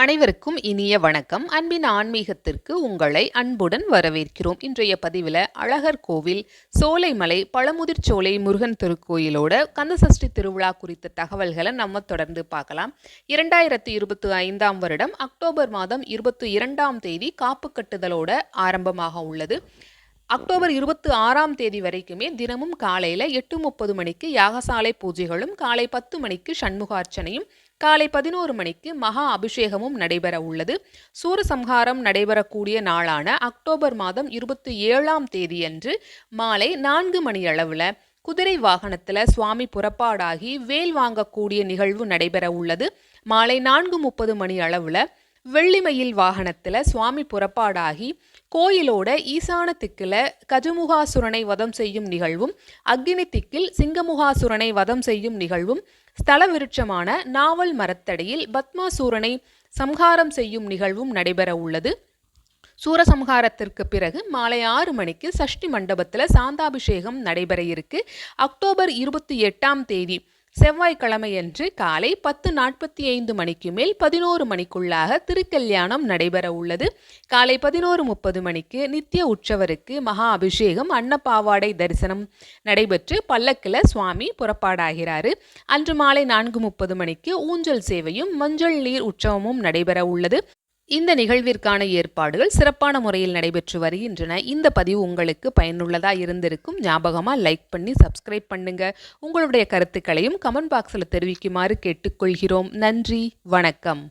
அனைவருக்கும் இனிய வணக்கம். அன்பின் ஆன்மீகத்திற்கு உங்களை அன்புடன் வரவேற்கிறோம். இன்றைய பதிவில் அழகர் கோவில் சோலைமலை பழமுதிர்ச்சோலை முருகன் திருக்கோயிலோட கந்தசஷ்டி திருவிழா குறித்த தகவல்களை நம்ம தொடர்ந்து பார்க்கலாம். இரண்டாயிரத்தி இருபத்தி ஐந்தாம் வருடம் அக்டோபர் மாதம் இருபத்தி இரண்டாம் தேதி காப்பு கட்டுதலோட ஆரம்பமாக உள்ளது. அக்டோபர் இருபத்தி ஆறாம் தேதி வரைக்குமே தினமும் காலையில் எட்டு முப்பது மணிக்கு யாகசாலை பூஜைகளும் காலை பத்து மணிக்கு சண்முகார்ச்சனையும் காலை பதினோரு மணிக்கு மகா அபிஷேகமும் நடைபெற உள்ளது. சூரசம்ஹாரம் நடைபெறக்கூடிய நாளான அக்டோபர் மாதம் இருபத்தி ஏழாம் தேதியன்று மாலை நான்கு மணி அளவில் குதிரை வாகனத்தில் சுவாமி புறப்பாடாகி வேல் வாங்கக்கூடிய நிகழ்வு நடைபெற உள்ளது. மாலை நான்கு முப்பது மணி அளவில் வெள்ளிமயில் வாகனத்தில் சுவாமி புறப்பாடாகி கோயிலோட ஈசான திக்கில் கஜமுகாசுரனை வதம் செய்யும் நிகழ்வும் அக்னி திக்கில் சிங்கமுகாசுரனை வதம் செய்யும் நிகழ்வும் ஸ்தல விருட்சமான நாவல் மரத்தடியில் பத்மாசூரனை சம்ஹாரம் செய்யும் நிகழ்வும் நடைபெற உள்ளது. சூரசம்ஹாரத்திற்கு பிறகு மாலை ஆறு மணிக்கு சஷ்டி மண்டபத்தில் சாந்தாபிஷேகம் நடைபெற இருக்கு. அக்டோபர் இருபத்தி எட்டாம் தேதி செவ்வாய்க்கிழமையன்று காலை பத்து நாற்பத்தி ஐந்து மணிக்கு மேல் பதினோரு மணிக்குள்ளாக திருக்கல்யாணம் நடைபெற உள்ளது. காலை பதினோரு முப்பது மணிக்கு நித்திய உற்சவருக்கு மகா அபிஷேகம் அன்னப்பாவாடை தரிசனம் நடைபெற்று பல்லக்கில் சுவாமி புறப்பாடாகிறாரு. அன்று மாலை நான்கு முப்பது மணிக்கு ஊஞ்சல் சேவையும் மஞ்சள் நீர் உற்சவமும் நடைபெற உள்ளது. இந்த நிகழ்விற்கான ஏற்பாடுகள் சிறப்பான முறையில் நடைபெற்று வருகின்றன. இந்த பதிவு உங்களுக்கு பயனுள்ளதாக இருந்திருக்கும் ஞாபகமாக லைக் பண்ணி சப்ஸ்கிரைப் பண்ணுங்க. உங்களுடைய கருத்துக்களையும் கமெண்ட் பாக்ஸில் தெரிவிக்குமாறு கேட்டுக்கொள்கிறோம். நன்றி வணக்கம்.